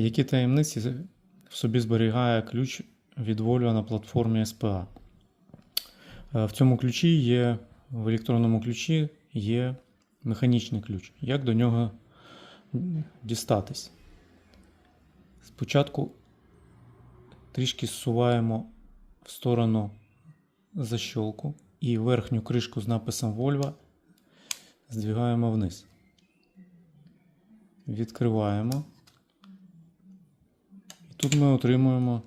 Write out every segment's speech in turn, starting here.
Які таємниці в собі зберігає ключ від Volvo на платформі SPA? Е, В цьому ключі є, в електронному ключі є механічний ключ. Як до нього дістатись? Спочатку трішки зсуваємо в сторону защолку і верхню кришку з написом Volvo здвигаємо вниз. Відкриваємо. Тут ми отримуємо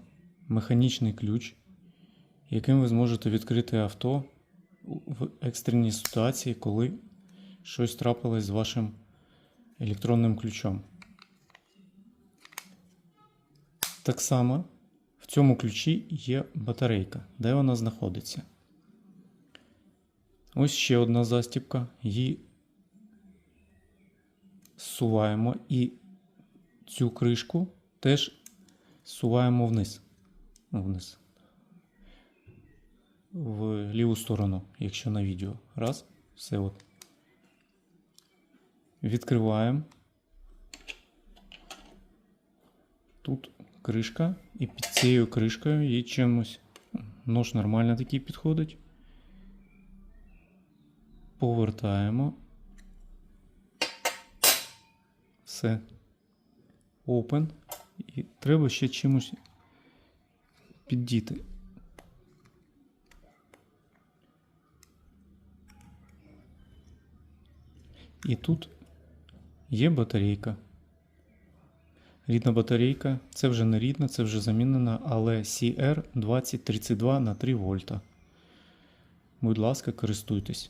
механічний ключ, яким ви зможете відкрити авто в екстреній ситуації, коли щось трапилось з вашим електронним ключом. Так само в цьому ключі є батарейка. Де вона знаходиться? Ось ще одна застібка. Її зсуваємо і цю кришку теж зсуваємо вниз. Ну, Вниз. В ліву сторону, якщо на відео. Раз. Все от. Відкриваємо. Тут кришка, і під цією кришкою є чимось. Нож нормально такий підходить. Повертаємо. Все. Open. І треба ще чимось піддіти. І тут є батарейка. Рідна батарейка. Це вже не рідна, це вже замінена, але CR2032 на 3 вольта. Будь ласка, користуйтесь.